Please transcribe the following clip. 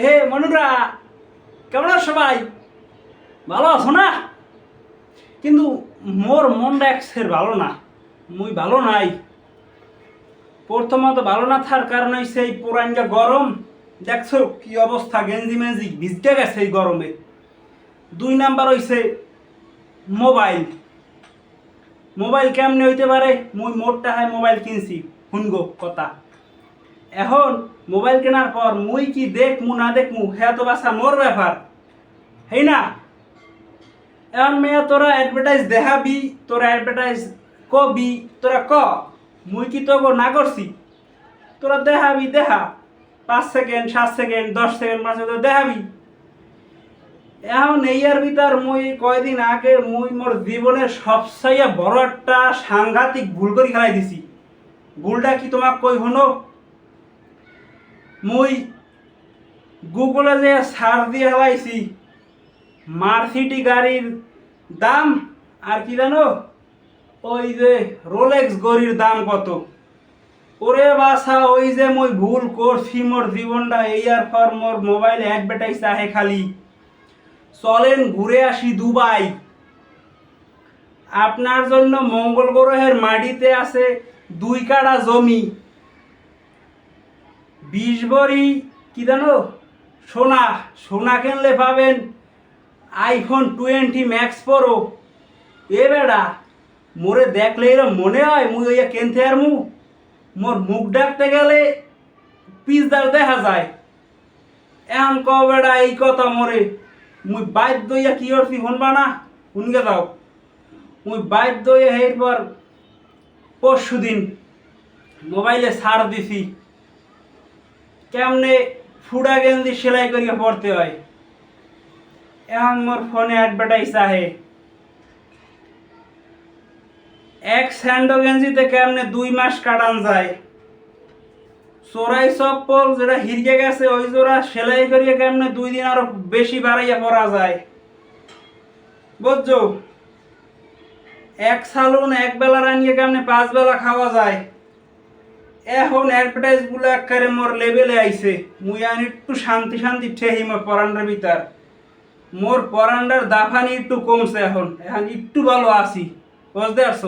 হে মনুরা, কেমন সবাই? ভালো আছো না? কিন্তু মোর মনটা একসের ভালো না, মুই ভালো নাই। প্রথমত ভালো না থার কারণ এই পুরানটা গরম। দেখছ কি অবস্থা, গেঞ্জি মেঞ্জি ভিজতে গেছে এই গরমে। দুই নাম্বার হইছে মোবাইল। মোবাইল কেমনে হইতে পারে? মুই মোটটা হয় মোবাইল কিনছি শুনগো কথা। এখন মোবাইল কেনার পর মুই কি দেখ মু না দেখ মু হ্যাঁ তো বাসা মোর ব্যাপার হেই না? এখন মেয়া তোরা অ্যাডভার্টাইজ দেখাবি তোরা অ্যাডভার্টাইজ কবি তোরা ক। মুই কি তো না করছি তোরা দেখাবি, দেখা। পাঁচ সেকেন্ড সাত সেকেন্ড দশ সেকেন্ড পাঁচ সেকেন্ড দেখাবি। এখন এইয়ার ভিতর মুই কয়দিন আগে মুই মোর জীবনের সবচাইয়া বড় একটা সাংঘাতিক ভুল করে খেলাই দিছি। ভুলটা কি তোমাক কই হনো মুই গুগলে যে সার দিয়ে হেলাইছি মার্সিটি গাড়ির দাম আর কি জানো, ওই যে রোলেক্স গড়ির দাম কত। ওরে বাসা ওই যে মই ভুল করছি মোর জীবনটা এইয়ার পর মোর মোবাইল অ্যাডভার্টাইজ আহে খালি। চলেন ঘুরে আসি দুবাই। আপনার জন্য মঙ্গল গ্রহের মাটিতে আছে দুই কাড়া জমি। বিশ ভরি কি জানো? সোনা সোনা কিনলে পাবেন আইফোন টোয়েন্টি ম্যাক্স প্রো এ বেড়া, মোরে দেখলে এরম মনে হয়, মুই ওইয়া কেনতে আর মু মোর মুখ ডাকতে গেলে পিসদার দেখা যায়। এখন ক বেড়া, এই কথা মোরে। মুই বাইর দইয়া কি করছি শুনবা না? শুনগে দাও মুই বাইর দইয়া এরপর পরশু দিন মোবাইলে ছাড় দিছি। কেমনে ফুডা গেঞ্জি সেলাই করিয়া পড়তে হয়? এখন মোর ফোনে অ্যাডভার্টাইজ আহে। এক স্যান্ডো গেঞ্জিতে কেমনে দুই মাস কাটান যায়? চোরাই চপ্পল যেটা হিরকে গেছে, ওই জোড়া সেলাই করিয়া কেমনে দুই দিন আরও বেশি বাড়াইয়া পরা যায়? বুঝছ? এক সালুন এক বেলা রানিয়ে কেমনে পাঁচ বেলা খাওয়া যায়? এখন অ্যাডভার্টাইজগুলো একবারে মোর লেভেলে আইছে। মুই আন একটু শান্তি শান্তি ঠেহি মোর পরান্ডার ভিতর। মোর পরান্ডার দাফানি একটু কমছে এখন। এখন একটু ভালো আছি। বুঝতে পারছ?